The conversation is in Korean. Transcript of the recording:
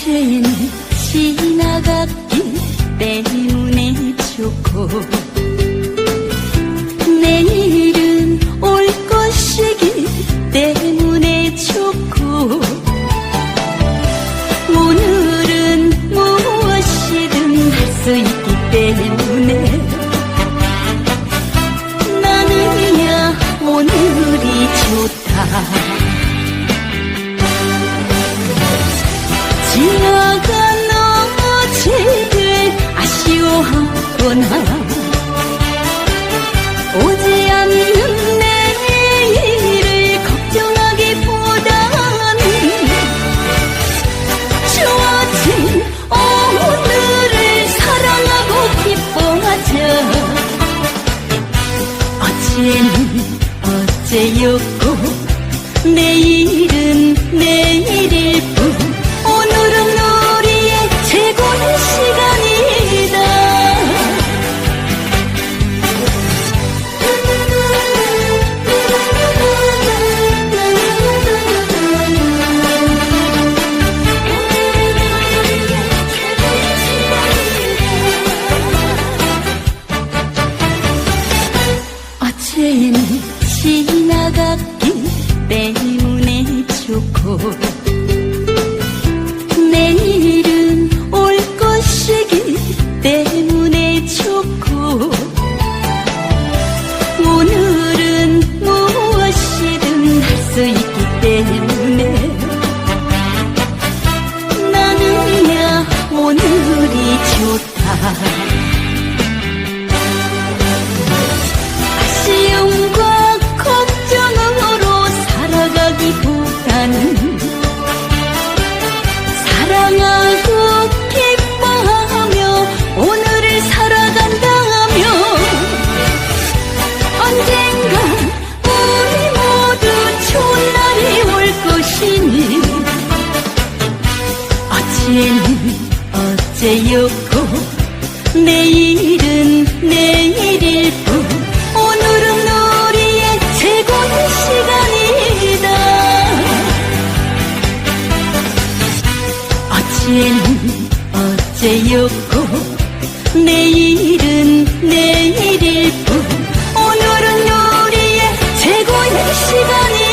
이젠 지나갔기 때문에 좋고 내일은 올 것이기 때문에 좋고 오늘은 무엇이든 할 수 있기 때문에 나는야 오늘이 좋다. 아쉬워하거나. 오지 않는 내일을 걱정하기보다는 좋아진 오늘을 사랑하고 기뻐하자. 어제는 어제였고 내일은 내일일 어제는 지나갔기 때문에 좋고 내일은 올 것이기 때문에 좋고 오늘은 무엇이든 할 수 있기 때문에 나는야 오늘이 좋다 음, 당신은 어째였고? 내일은 내일일 뿐 오늘은 우리의 최고의 시간이다. 어제는 어제였고? 내일은 내일일 뿐 오늘은 우리의 최고의 시간이다.